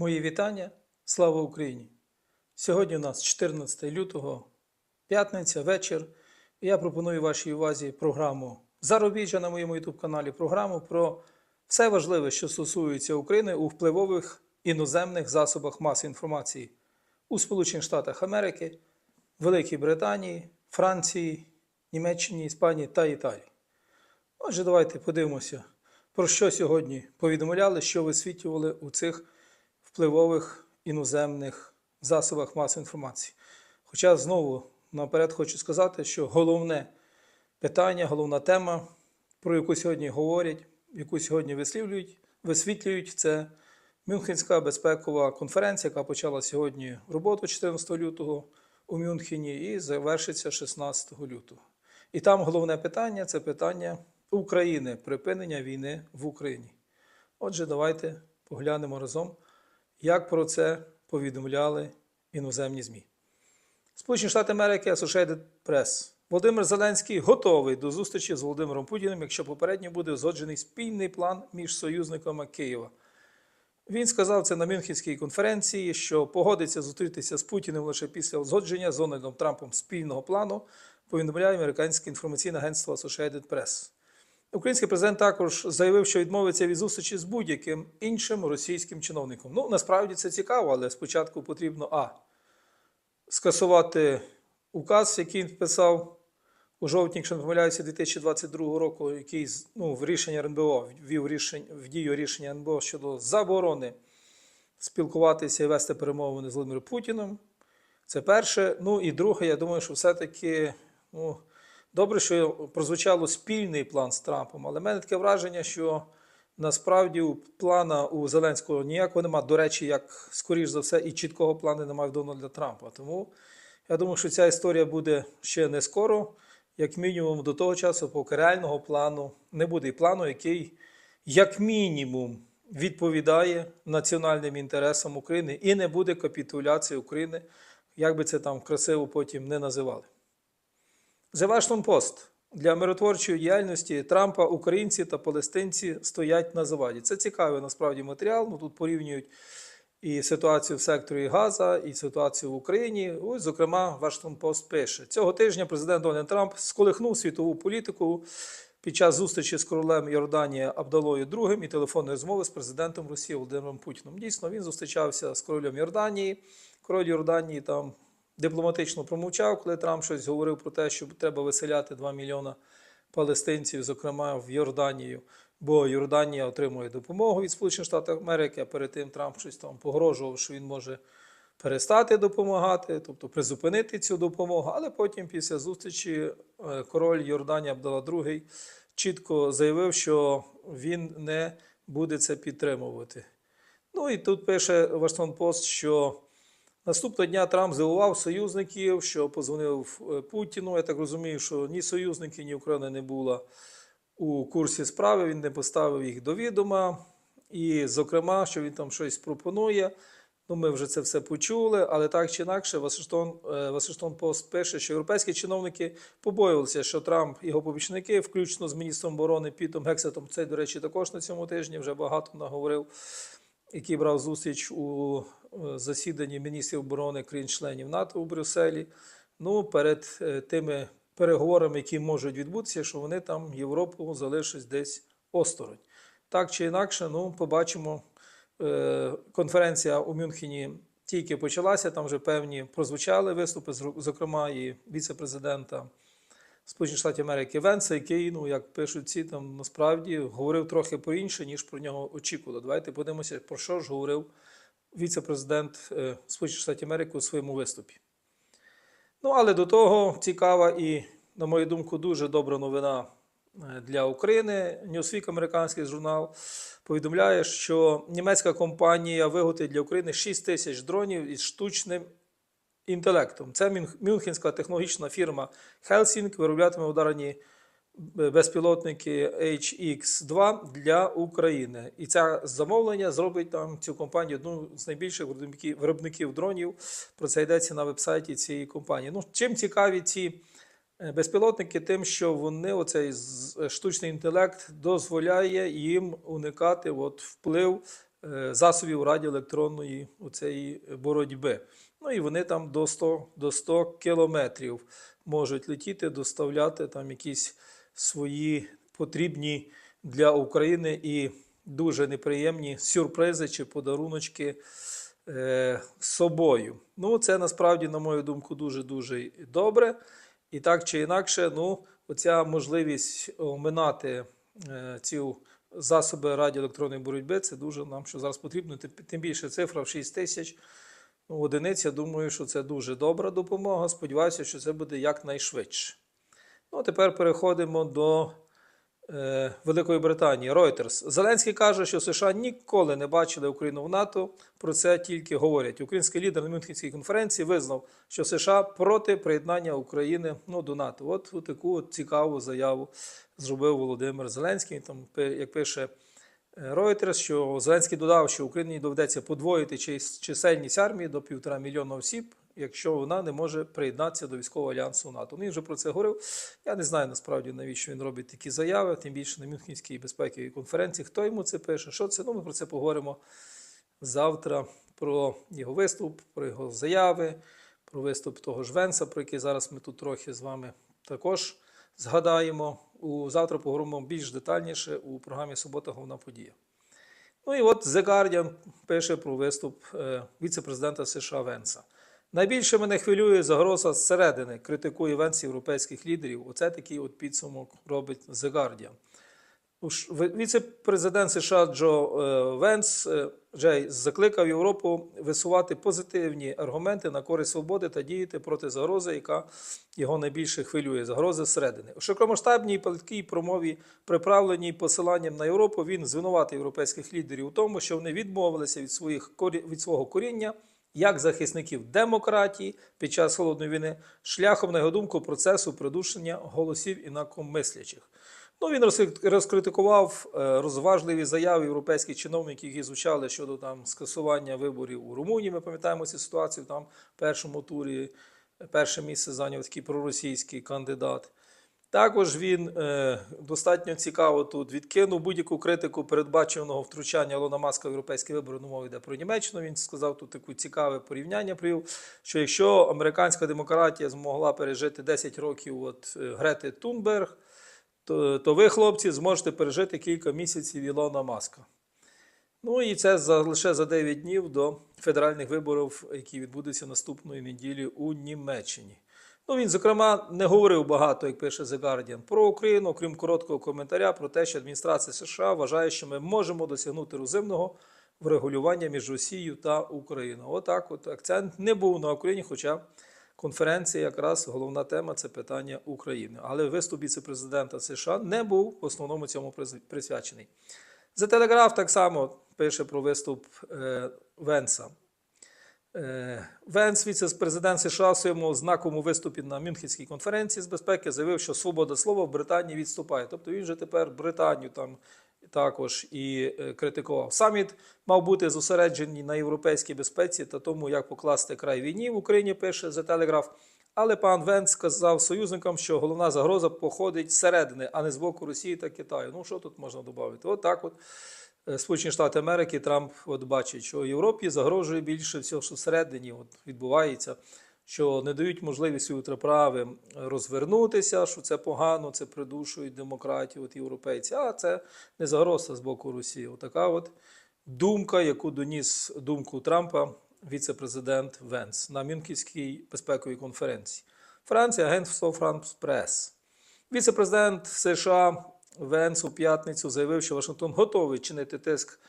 Мої вітання. Слава Україні! Сьогодні у нас 14 лютого, п'ятниця, вечір. Я пропоную вашій увазі програму Зарубіжжя на моєму youtube каналі. Програму про все важливе, що стосується України у впливових іноземних засобах маси інформації у Сполучених Штатах Америки, Великій Британії, Франції, Німеччині, Іспанії та Італії. Отже, давайте подивимося, про що сьогодні повідомляли, що висвітлювали у цих впливових іноземних засобах масової інформації. Хоча знову наперед хочу сказати, що головне питання, головна тема, про яку сьогодні говорять, яку сьогодні вислівлюють, висвітлюють, це Мюнхенська безпекова конференція, яка почала сьогодні роботу 14 лютого у Мюнхені і завершиться 16 лютого. І там головне питання це питання України, припинення війни в Україні. Отже, давайте поглянемо разом, як про це повідомляли іноземні ЗМІ. Сполучені Штати Америки, Associated Press. Володимир Зеленський готовий до зустрічі з Володимиром Путіним, якщо попередньо буде узгоджений спільний план між союзниками Києва. Він сказав це на Мюнхенській конференції, що погодиться зустрітися з Путіним лише після узгодження з Дональдом Трампом спільного плану, повідомляє американське інформаційне агентство Associated Press. Український президент також заявив, що відмовиться від зустрічі з будь-яким іншим російським чиновником. Ну, насправді це цікаво, але спочатку потрібно А. Скасувати указ, який він підписав у жовтні, якщо не помиляюся, 2022 року, який ну, в рішення РНБО ввів рішень, в дію рішення РНБО щодо заборони спілкуватися і вести перемовини з Володимиром Путіним. Це перше. Ну і друге, я думаю, що все-таки ну, добре, що прозвучало спільний план з Трампом, але в мене таке враження, що насправді плана у Зеленського ніякого немає. До речі, як скоріш за все, і чіткого плану немає в Дональда Трампа. Тому я думаю, що ця історія буде ще не скоро, як мінімум до того часу, поки реального плану не буде. І плану, який, як мінімум, відповідає національним інтересам України і не буде капітуляції України, як би це там красиво потім не називали. The Washington Post. Для миротворчої діяльності Трампа українці та палестинці стоять на заваді. Це цікавий насправді матеріал. Ну, тут порівнюють і ситуацію в секторі Газа, і ситуацію в Україні. Ось, зокрема, Washington Post пише: цього тижня президент Дональд Трамп сколихнув світову політику під час зустрічі з королем Йорданії Абдалою II і телефонної розмови з президентом Росії Володимиром Путіним. Дійсно, він зустрічався з королем Йорданії. Король Йорданії там дипломатично промовчав, коли Трамп щось говорив про те, що треба виселяти 2 мільйона палестинців, зокрема в Йорданію. Бо Йорданія отримує допомогу від Сполучених Штатів Америки, а перед тим Трамп щось там погрожував, що він може перестати допомагати, тобто призупинити цю допомогу. Але потім, після зустрічі, е, король Йорданії Абдала II чітко заявив, що він не буде це підтримувати. Ну і тут пише Вашингтон Пост, що Наступного дня Трамп здивував союзників, що позвонив е, Путіну. Я так розумію, що ні союзники, ні Україна не була у курсі справи. Він не поставив їх до відома. І, зокрема, що він там щось пропонує. Ну, ми вже це все почули, але так чи інакше, Вашингтон, е, Вашингтон Пост пише, що європейські чиновники побоювалися, що Трамп і його побічники, включно з міністром оборони Пітом Гексетом, цей, до речі, також на цьому тижні вже багато наговорив, який брав зустріч у е, засіданні міністрів оборони країн-членів НАТО у Брюсселі. Ну, перед е, тими переговорами, які можуть відбутися, що вони там Європу залишать десь осторонь. Так чи інакше, ну, побачимо. Е, Конференція у Мюнхені тільки почалася, там вже певні прозвучали виступи, зокрема і віце-президента Сполучених Штатів Америки Венса, який, ну як пишуть ці, там насправді говорив трохи по інше, ніж про нього очікували. Давайте подивимося, про що ж говорив віце-президент е, Сполучених Штатів Америки у своєму виступі. Ну, але до того цікава і, на мою думку, дуже добра новина е, для України. Newsweek, американський журнал, повідомляє, що німецька компанія виготовить для України 6 тисяч дронів із штучним інтелектом. Це мюнхенська технологічна фірма Helsing вироблятиме ударні безпілотники HX2 для України. І це замовлення зробить там цю компанію одну з найбільших виробників- виробників дронів. Про це йдеться на вебсайті цієї компанії. Ну, чим цікаві ці е, безпілотники, тим, що вони, оцей штучний інтелект, дозволяє їм уникати от, вплив е, засобів радіоелектронної оцеї боротьби. Ну і вони там до 100, до 100 кілометрів можуть летіти, доставляти там якісь свої потрібні для України і дуже неприємні сюрпризи чи подаруночки е, з собою. Ну, це насправді, на мою думку, дуже-дуже добре. І так чи інакше, ну, оця можливість оминати е, ці засоби радіоелектронної боротьби, це дуже нам що зараз потрібно. Тим більше цифра в 6 тисяч ну, одиниць. Я думаю, що це дуже добра допомога. Сподіваюся, що це буде якнайшвидше. Ну, а тепер переходимо до е, Великої Британії. Reuters. Зеленський каже, що США ніколи не бачили Україну в НАТО. Про це тільки говорять. Український лідер на Мюнхенській конференції визнав, що США проти приєднання України ну, до НАТО. От, таку цікаву заяву зробив Володимир Зеленський. Там, як пише Reuters, що Зеленський додав, що Україні доведеться подвоїти чисельність армії до півтора мільйона осіб, якщо вона не може приєднатися до військового альянсу НАТО. Ну, Він вже про це говорив. Я не знаю насправді навіщо він робить такі заяви, тим більше на Мюнхенській безпековій конференції. Хто йому це пише? Що це? Ну, ми про це поговоримо завтра. Про його виступ, про його заяви, про виступ того ж Венса, про який зараз ми тут трохи з вами також згадаємо. У завтра поговоримо більш детальніше у програмі Субота головна подія. Ну і от The Guardian пише про виступ е, віце-президента США Венса. Найбільше мене хвилює загроза зсередини, критикує Венс європейських лідерів. Оце такий от підсумок робить The Guardian. Віце-президент США Джо е, Венс е, Джей закликав Європу висувати позитивні аргументи на користь свободи та діяти проти загрози, яка його найбільше хвилює загрози зсередини. У широкомасштабній палкій промові, приправленій посиланням на Європу, він звинуватив європейських лідерів у тому, що вони відмовилися від, своїх, від свого коріння як захисників демократії під час холодної війни, шляхом, на його думку, процесу придушення голосів інакомислячих. Ну, він розкритикував е, розважливі заяви європейських чиновників, які звучали щодо там скасування виборів у Румунії. Ми пам'ятаємо цю ситуацію там в першому турі. Перше місце зайняв такий проросійський кандидат. Також він е, достатньо цікаво тут відкинув будь-яку критику передбаченого втручання Ілона Маска в європейські вибори. Ну, мова йде про Німеччину. Він сказав тут таке цікаве порівняння. Привів, що якщо американська демократія змогла пережити 10 років от е, Грети Тунберг, то, то ви, хлопці, зможете пережити кілька місяців Ілона Маска. Ну і це за, лише за 9 днів до федеральних виборів, які відбудуться наступної неділі у Німеччині. Ну, він, зокрема, не говорив багато, як пише The Guardian, про Україну, крім короткого коментаря про те, що адміністрація США вважає, що ми можемо досягнути розумного врегулювання між Росією та Україною. Отак, от акцент не був на Україні, хоча конференція якраз головна тема це питання України. Але виступ віце-президента США не був в основному цьому присвячений. The Telegraph так само пише про виступ е, Венса. Е, Венс, віце-президент США, в своєму знаковому виступі на Мюнхенській конференції з безпеки заявив, що свобода слова в Британії відступає. Тобто він же тепер Британію там також і е, критикував. Саміт мав бути зосереджений на європейській безпеці та тому, як покласти край війні в Україні, пише The Telegraph. Але пан Венс сказав союзникам, що головна загроза походить зсередини, а не з боку Росії та Китаю. Ну що тут можна додати? От так от. Е, Сполучені Штати Америки Трамп от бачить, що Європі загрожує більше всього, що всередині от відбувається, що не дають можливість ультраправим розвернутися, що це погано, це придушують демократію, от європейці. А це не загроза з боку Росії. Отака от думка, яку доніс думку Трампа віце-президент Венс на Мюнхенській безпековій конференції. Франція, агентство France Press. Віце-президент США Венс у п'ятницю заявив, що Вашингтон готовий чинити тиск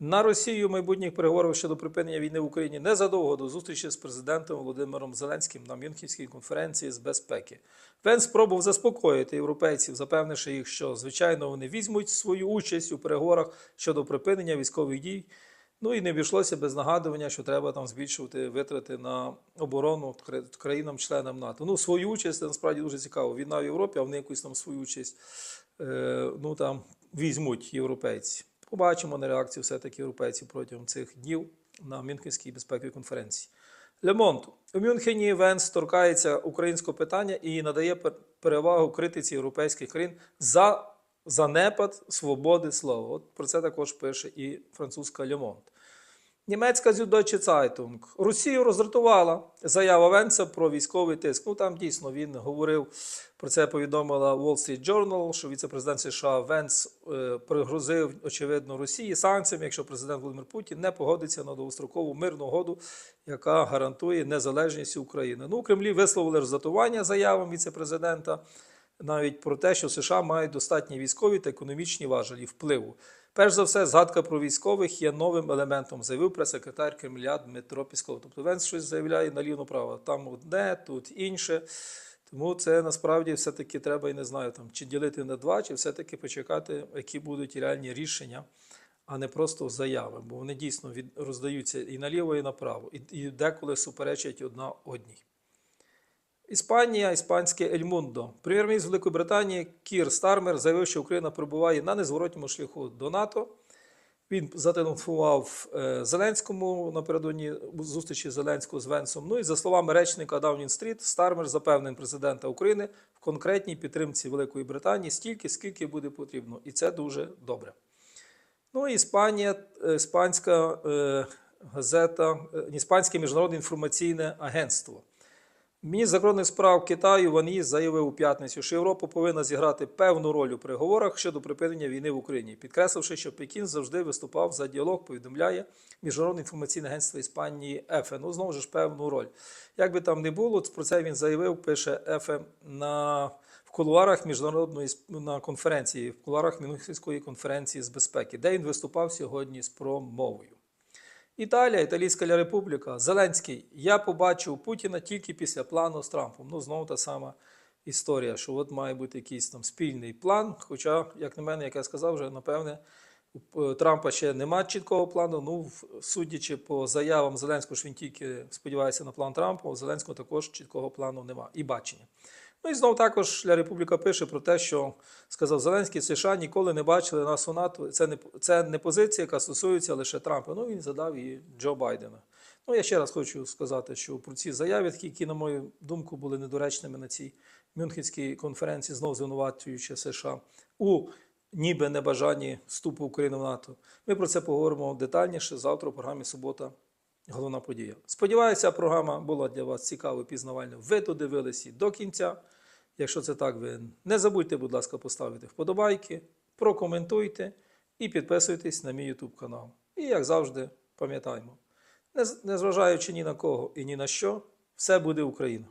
на Росію майбутніх переговорах щодо припинення війни в Україні незадовго до зустрічі з президентом Володимиром Зеленським на Мюнхенській конференції з безпеки. Венс спробував заспокоїти європейців, запевнивши їх, що звичайно вони візьмуть свою участь у переговорах щодо припинення військових дій. Ну і не обійшлося без нагадування, що треба там збільшувати витрати на оборону країнам-членам НАТО. Ну, свою участь це насправді дуже цікаво. Війна в Європі, а вони якусь там свою участь ну, там, візьмуть європейці. Побачимо на реакцію все-таки європейців протягом цих днів на Мюнхенській безпековій конференції. Лемонту. У Мюнхені Венс торкається українського питання і надає перевагу критиці європейських країн за занепад свободи слова. От про це також пише і французька Monde. Німецька Süddeutsche Zeitung. Росію роздратувала заява Венца про військовий тиск. Ну там дійсно він говорив про це. Повідомила Wall Street Journal, що віце-президент США Венц е, пригрозив очевидно Росії санкціями, якщо президент Володимир Путін не погодиться на довгострокову мирну угоду, яка гарантує незалежність України. Ну, у Кремлі висловили роздратування заявам віце-президента навіть про те, що США мають достатні військові та економічні важелі впливу. Перш за все, згадка про військових є новим елементом, заявив прес-секретар Кремля Дмитро Пісков. Тобто Венс щось заявляє наліво-право. Там одне, тут інше. Тому це насправді все-таки треба, і не знаю, там, чи ділити на два, чи все-таки почекати, які будуть реальні рішення, а не просто заяви. Бо вони дійсно від, роздаються і наліво, і направо, і, і деколи суперечать одна одній. Іспанія, іспанське Ельмундо. Прем'єр-міністр Великої Британії Кір Стармер заявив, що Україна перебуває на незворотньому шляху до НАТО. Він зателефонував е, Зеленському напередодні зустрічі Зеленського з Венсом. Ну і за словами речника Даунін Стріт, Стармер запевнив президента України в конкретній підтримці Великої Британії стільки, скільки буде потрібно. І це дуже добре. Ну і Іспанія, е, іспанська е, газета, іспанське міжнародне інформаційне агентство. Міністр закордонних справ Китаю Ван Ї заявив у п'ятницю, що Європа повинна зіграти певну роль у переговорах щодо припинення війни в Україні, підкресливши, що Пекін завжди виступав за діалог, повідомляє Міжнародне інформаційне агентство Іспанії ЕФЕ. Ну, знову ж певну роль. Як би там не було, про це він заявив, пише ЕФЕ на в кулуарах міжнародної на конференції, в кулуарах Мюнхенської конференції з безпеки, де він виступав сьогодні з промовою. Італія, Італійська Ля Републіка, Зеленський. Я побачив Путіна тільки після плану з Трампом. Ну, знову та сама історія, що от має бути якийсь там спільний план. Хоча, як на мене, як я сказав, вже напевне, у Трампа ще нема чіткого плану. Ну, судячи по заявам Зеленського, що він тільки сподівається на план Трампа, у Зеленського також чіткого плану нема і бачення. Ну і знову також Ля Републіка пише про те, що сказав Зеленський, США ніколи не бачили нас у НАТО. Це не це не позиція, яка стосується лише Трампа. Ну він задав і Джо Байдена. Ну я ще раз хочу сказати, що про ці заяви, які, на мою думку, були недоречними на цій Мюнхенській конференції, знову звинувачуючи США у ніби небажанні вступу України в НАТО. Ми про це поговоримо детальніше завтра у програмі Субота. Головна подія. Сподіваюся, програма була для вас цікава і пізнавальна. Ви додивилися до кінця. Якщо це так, ви не забудьте, будь ласка, поставити вподобайки, прокоментуйте і підписуйтесь на мій YouTube канал. І, як завжди, пам'ятаємо, не- незважаючи ні на кого і ні на що, все буде Україна.